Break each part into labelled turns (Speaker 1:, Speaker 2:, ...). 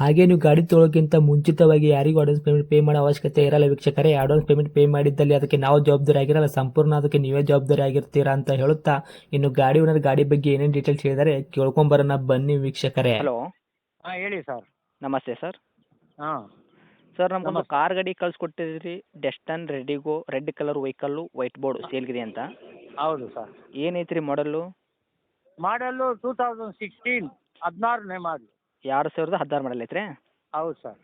Speaker 1: ಹಾಗೆ ನೀವು ಗಾಡಿ ತೊಳೋಕ್ಕಿಂತ ಮುಂಚಿತವಾಗಿ ಯಾರಿಗೂ ಅಡ್ವಾನ್ಸ್ ಪೇಮೆಂಟ್ ಪೇ ಮಾಡೋ ಅವಶ್ಯಕತೆ ಇರಲ್ಲ ವೀಕ್ಷಕರೇ. ಅಡ್ವಾನ್ಸ್ ಪೇಮೆಂಟ್ ಪೇ ಮಾಡಿದ್ದಲ್ಲಿ ಅದಕ್ಕೆ ನಾವು ಜವಾಬ್ದಾರಿ ಆಗಿರಲ್ಲ. ಸಂಪೂರ್ಣ ಅದಕ್ಕೆ ನೀವೇ ಜವಾಬ್ದಾರಿ ಆಗಿರ್ತೀರಾ ಅಂತ ಹೇಳುತ್ತಾ ಇನ್ನು ಗಾಡಿ ಓನರ್ ಗಾಡಿ ಬಗ್ಗೆ ಏನೇನು ಡೀಟೇಲ್ಸ್ ಹೇಳಿದರೆ ಕೇಳ್ಕೊಂಬರೋಣ ಬನ್ನಿ ವೀಕ್ಷಕರೇ.
Speaker 2: ಹಲೋ
Speaker 3: ಹಾಂ ಹೇಳಿ ಸರ್
Speaker 2: ನಮಸ್ತೆ ಸರ್
Speaker 3: ಹಾಂ.
Speaker 2: ಸರ್ ನಮಗೊಂದು
Speaker 3: ನಮಸ್ತೆ.
Speaker 2: ಕಾರ್ ಗಾಡಿ ಕಳ್ಸಿಕೊಟ್ಟಿದ್ರಿ. Datsun RediGO red colour vehicle white board ಸೇಲ್ಗಿದೆ ಅಂತ.
Speaker 3: ಹೌದು ಸರ್
Speaker 2: ಏನೈತ್ರಿ ರೀ ಮಾಡಲ್ಲು
Speaker 3: ಮಾಡಲು ಟೂ ತೌಸಂಡ್ ಸಿಕ್ಸ್ಟೀನ್ ಹದಿನಾರನೇ ಮಾಡಲು
Speaker 2: ಎರಡು ಸಾವಿರದ ಹದಿನಾರು ಮಾಡಲ್ ಐತ್ರಿ?
Speaker 3: ಹೌದು ಸರ್.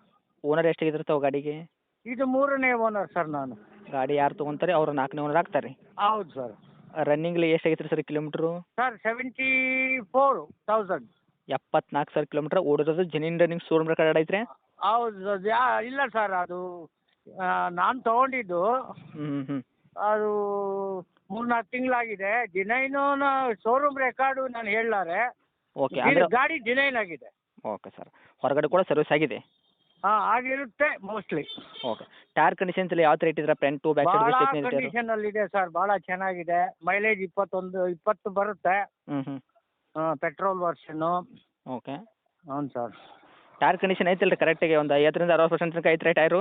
Speaker 2: ಓನರ್ ಎಷ್ಟಾಗಿದ್ರಿ ತಾವು ಗಾಡಿಗೆ?
Speaker 3: ಇದು ಮೂರನೇ ಓನರ್ ಸರ್ ನಾನು.
Speaker 2: ಗಾಡಿ ಯಾರು ತೊಗೊಂತಾರೆ ಅವ್ರು ನಾಲ್ಕನೇ ಓನರ್ ಆಗ್ತಾರೆ.
Speaker 3: ಹೌದು sir.
Speaker 2: Running ಎಷ್ಟಾಗೈತ್ರಿ sir kilometre
Speaker 3: sir seventy four thousand
Speaker 2: ಎಪ್ಪತ್ನಾಲ್ಕು ಸಾವಿರ ಕಿಲೋಮೀಟರ್ ಓಡಿರೋದು ಜೆನ್ಯೂನ್ ರನ್ನಿಂಗ್ ಶೋರೂಮ್ ರೆಕಾರ್ಡ್ ಐತ್ರಿ?
Speaker 3: ಹೌದು ಯಾ ಇಲ್ಲ ಸರ್ ಅದು ನಾನು ತಗೊಂಡಿದ್ದು.
Speaker 2: ಹ್ಞೂ ಹ್ಞೂ
Speaker 3: ಅದು ಮೂರ್ನಾಲ್ಕು ತಿಂಗಳಾಗಿದೆ. ಡಿನೈನು ಶೋರೂಮ್ ರೆಕಾರ್ಡು ನಾನು ಹೇಳಲಾರೆ.
Speaker 2: ಓಕೆ ಅಂದರೆ
Speaker 3: ಗಾಡಿ ಡಿನೈನ್ ಆಗಿದೆ.
Speaker 2: ಓಕೆ ಸರ್ ಹೊರಗಡೆ ಕೂಡ ಸರ್ವಿಸ್ ಆಗಿದೆ?
Speaker 3: ಹಾಂ ಆಗಿರುತ್ತೆ ಮೋಸ್ಟ್ಲಿ
Speaker 2: ಓಕೆ ಟೈರ್ ಕಂಡೀಷನ್ಸ್ ಎಲ್ಲ ಯಾವ ಥರ ಇಟ್ಟಿದ್ರೆ ಫ್ರಂಟ್ ಟು ಬ್ಯಾಕ್
Speaker 3: ಭಾಳ
Speaker 2: ಸೈಡ್
Speaker 3: ಕಂಡೀಷನ್ ಅಲ್ಲಿ ಇದೆ ಸರ್ ಭಾಳ ಚೆನ್ನಾಗಿದೆ. ಮೈಲೇಜ್ ಇಪ್ಪತ್ತೊಂದು ಇಪ್ಪತ್ತು ಬರುತ್ತೆ.
Speaker 2: ಹ್ಞೂ ಹ್ಞೂ
Speaker 3: ಪೆಟ್ರೋಲ್ ವರ್ಷನ್ನು
Speaker 2: ಓಕೆ
Speaker 3: ಹೌದು ಸರ್
Speaker 2: ಟೈರ್ ಕಂಡೀಷನ್ ಐತಲ್ಲ ರೀ ಕರೆಕ್ಟಾಗಿ ಒಂದು ಐವತ್ತರಿಂದ ಅರವತ್ತು ಪರ್ಸೆಂಟ್ ತನಕ ಐತ್ರಿ ಟೈರು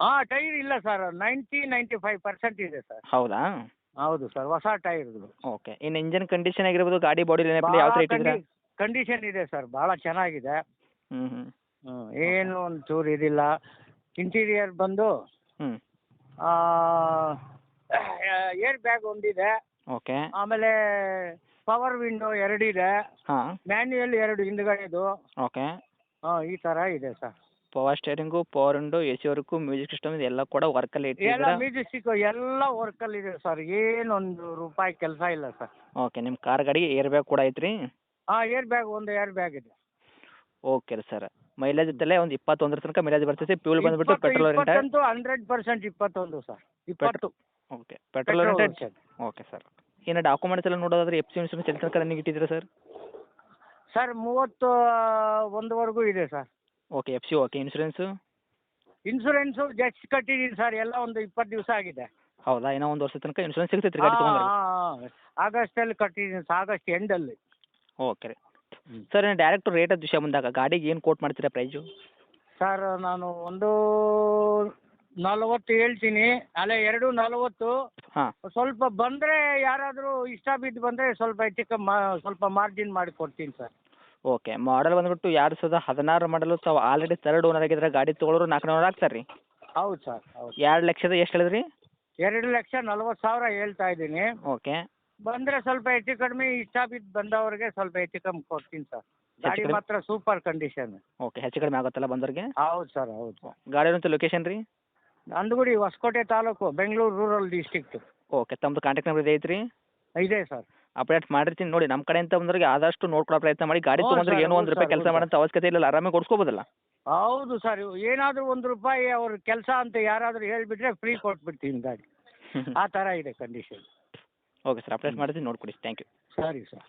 Speaker 3: ಆ ಟೈರ್ ಇಲ್ಲ sir ninety ninety five percent ಇದೆ ಸರ್
Speaker 2: ಹೌದಾ?
Speaker 3: ಹೌದು ಸರ್ ಹೊಸ ಟೈರ್ಗಳು
Speaker 2: ಓಕೆ ಇನ್ ಇಂಜನ್ ಕಂಡೀಷನ್ ಆಗಿರ್ಬೋದು ಗಾಡಿ ಬಾಡಿ ಯಾವ ಥರ ಇಟ್ಟಿದ್ದೀರಾ
Speaker 3: ಕಂಡೀಷನ್ ಇದೆ ಸರ್ ಭಾಳ ಚೆನ್ನಾಗಿದೆ.
Speaker 2: ಹ್ಞೂ ಹ್ಞೂ
Speaker 3: ಹ್ಞೂ ಏನು ಒಂದು ಚೂರು ಇದಿಲ್ಲ. ಇಂಟೀರಿಯರ್ ಬಂದು
Speaker 2: ಹ್ಞೂ
Speaker 3: ಏರ್ ಬ್ಯಾಗ್ ಒಂದಿದೆ.
Speaker 2: ಓಕೆ.
Speaker 3: ಆಮೇಲೆ ಪವರ್ ವಿಂಡೋ ಎರಡಿದೆ.
Speaker 2: ಹಾಂ.
Speaker 3: ಮ್ಯಾನ್ಯಲ್ ಎರಡು ಹಿಂದ್ಗಡೆದು.
Speaker 2: ಓಕೆ.
Speaker 3: ಹಾಂ ಈ ಥರ ಇದೆ sir.
Speaker 2: Power steering power window A C work music system ಇದೆಲ್ಲ ಕೂಡ ವರ್ಕಲ್ಲಿ
Speaker 3: ಎಲ್ಲ
Speaker 2: ಇಟ್ಟಿದ್ದೀರಾ?
Speaker 3: ಮ್ಯೂಸಿಕ್ ಎಲ್ಲ ವರ್ಕಲ್ಲಿ ಇದೆ ಸರ್. ಏನೊಂದು ರೂಪಾಯಿ ಕೆಲಸ ಇಲ್ಲ ಸರ್.
Speaker 2: ಓಕೆ ನಿಮ್ಮ ಕಾರ್ ಗಾಡಿ ಏರ್ ಬ್ಯಾಗ್ ಕೂಡ ಐತ್ರಿ?
Speaker 3: ಹಾಂ ಏರ್ ಬ್ಯಾಗ್ ಒಂದು ಏರ್ ಬ್ಯಾಗ್ ಇದೆ.
Speaker 2: ಓಕೆ ರೀ ಸರ್. ಮೈಲೇಜ್ ಇದ್ದಲ್ಲೇ ಒಂದು ಇಪ್ಪತ್ತೊಂದರ ತನಕ ಮೈಲೇಜ್ ಬರ್ತೈತಿ ಪ್ಯೂಲ್ ಬಂದ್ಬಿಟ್ಟು ಪೆಟ್ರೋಲ್ ರೇಟ್
Speaker 3: ಇಪ್ಪತ್ತಂತೂ ಹಂಡ್ರೆಡ್ ಪರ್ಸೆಂಟ್ ಇಪ್ಪತ್ತೊಂದು ಸರ್. ಇಪ್ಪತ್ತು.
Speaker 2: ಓಕೆ ಪೆಟ್ರೋಲ್
Speaker 3: petrol
Speaker 2: ರೆಂಟ
Speaker 3: version.
Speaker 2: Okay sir. ಏನು ಡಾಕ್ಯುಮೆಂಟ್ಸ್ ಎಲ್ಲ ನೋಡೋದಾದ್ರೆ ಎಫ್ ಸಿ ಇನ್ಸೂರೆನ್ಸ್ ಎಲ್ಲಿ ತನಕ ರನ್ನಿಂಗ್ ಇಟ್ಟಿದ್ದೀರಾ ಸರ್?
Speaker 3: ಸರ್ ಮೂವತ್ತು ಒಂದುವರೆಗೂ ಇದೆ sir.
Speaker 2: Okay F C okay insurance
Speaker 3: insurance just ಕಟ್ಟಿದ್ದೀನಿ sir. ಎಲ್ಲ ಒಂದು ಇಪ್ಪತ್ತು ದಿವಸ ಆಗಿದೆ.
Speaker 2: ಹೌದಾ? ಇನ್ನೂ ಒಂದು ವರ್ಷದ ತನಕ ಇನ್ಸೂರೆನ್ಸ್ ಸಿಗುತ್ತೆ ರೀ ಗಾಡಿ ತೊಗೊಂಡ್ರೆ.
Speaker 3: ಆಗಸ್ಟಲ್ಲಿ ಕಟ್ಟಿದ್ದೀನಿ ಸರ್. ಆಗಸ್ಟ್ ಎಂಡಲ್ಲಿ
Speaker 2: ಓಕೆ ರೀ. ಸರ್ ಡೈರೆಕ್ಟ್ ರೇಟ್ ವಿಷಯ ಬಂದಾಗ ಗಾಡಿಗೆ ಏನು ಕೋಟ್ ಮಾಡ್ತೀರಾ ಪ್ರೈಸು
Speaker 3: ಸರ್ ನಾನು ಒಂದು ನಲವತ್ತು ಹೇಳ್ತೀನಿ. ಅಲ್ಲ ಎರಡು ನಲವತ್ತು.
Speaker 2: ಹಾಂ.
Speaker 3: ಸ್ವಲ್ಪ ಬಂದರೆ ಯಾರಾದರೂ ಇಷ್ಟ ಬಿದ್ದು ಬಂದರೆ ಸ್ವಲ್ಪ ಹೆಚ್ಚು ಕಮ್ಮಿ ಮಾ- ಸ್ವಲ್ಪ ಮಾರ್ಜಿನ್ ಮಾಡಿ ಕೊಡ್ತೀನಿ ಸರ್
Speaker 2: ಓಕೆ ಮಾಡಲ್ ಬಂದ್ಬಿಟ್ಟು ಎರಡು ಸಾವಿರದ ಹದಿನಾರು ಮಾಡಲು ತಾವು ಆಲ್ರೆಡಿ ತರ್ಡ್ ಓನರ್ ಆಗಿದ್ರೆ ಗಾಡಿ ತೊಗೊಳೋರು ನಾಲ್ಕು ನೂರು ಆಗ್ತಾರೆ ರೀ?
Speaker 3: ಹೌದು ಸರ್ ಹೌದು.
Speaker 2: ಎರಡು ಲಕ್ಷದ ಎಷ್ಟು ಹೇಳಿದ್ರಿ?
Speaker 3: ಎರಡು ಲಕ್ಷ ನಲ್ವತ್ತು ಸಾವಿರ ಹೇಳ್ತಾ ಇದ್ದೀನಿ.
Speaker 2: ಓಕೆ
Speaker 3: ಬಂದರೆ ಸ್ವಲ್ಪ ಹೆಚ್ಚು ಕಡಿಮೆ ಇಷ್ಟ ಬಿದ್ದು ಬಂದವ್ರಿಗೆ ಸ್ವಲ್ಪ ಹೆಚ್ಚು ಕಮ್ಮಿ ಕೊಡ್ತೀನಿ ಸರ್. ಗಾಡಿ
Speaker 2: ಕಡಿಮೆ?
Speaker 3: ಮಾತ್ರ ಸೂಪರ್ ಕಂಡೀಷನ್
Speaker 2: ಓಕೆ ಹೆಚ್ಚು ಕಡಿಮೆ ಆಗುತ್ತಲ್ಲ ಬಂದವ್ರಿಗೆ?
Speaker 3: ಹೌದು ಸರ್ ಹೌದು.
Speaker 2: ಗಾಡಿ ಅಂತ ಲೊಕೇಶನ್ ರೀ?
Speaker 3: Nandagudi Hosakote taluk Bengaluru rural district
Speaker 2: okay ತಮ್ಮದು ಕಾಂಟ್ಯಾಕ್ಟ್ ನಂಬರ್ ಇದೆ ಐತ್ರಿ?
Speaker 3: ಇದೆ ಸರ್.
Speaker 2: ಅಪ್ಡೇಟ್ ಮಾಡಿರ್ತೀನಿ ನೋಡಿ ನಮ್ಮ ಕಡೆಯಿಂದ ಬಂದವ್ರಿಗೆ ಆದಷ್ಟು ನೋಡ್ಕೊಳೋ ಪ್ರಯತ್ನ ಮಾಡಿ ಗಾಡಿ
Speaker 3: ಹ್ಞೂ
Speaker 2: ತೊಗೊಂಡ್ರೆ
Speaker 3: ಸರ್,
Speaker 2: ಏನೋ ಒಂದು
Speaker 3: ಹ್ಞೂ
Speaker 2: ರೂಪಾಯಿ
Speaker 3: ಸರ್,
Speaker 2: ಕೆಲಸ
Speaker 3: ಹ್ಞೂ
Speaker 2: ಮಾಡೋಂಥ ಅವಶ್ಯಕತೆ ಇಲ್ಲ ಆರಾಮಾಗಿ ಓಡಿಸ್ಕೋಬೋದಲ್ಲ?
Speaker 3: ಹೌದು ಸರ್ ಏನಾದರೂ ಒಂದು ರೂಪಾಯಿ ಅವ್ರ ಕೆಲಸ ಅಂತ ಯಾರಾದರೂ ಹೇಳಿಬಿಟ್ರೆ ಫ್ರೀ ಕೊಟ್ಬಿಡ್ತೀನಿ ಗಾಡಿ. ಆ ಥರ ಇದೆ ಕಂಡೀಷನ್
Speaker 2: ಓಕೆ ಸರ್ ಅಪ್ಡೇಟ್ ಮಾಡ್ತೀನಿ ನೋಡ್ಕೊಡಿ. ತ್ಯಾಂಕ್ ಯು
Speaker 3: ಸರಿ ಸರ್.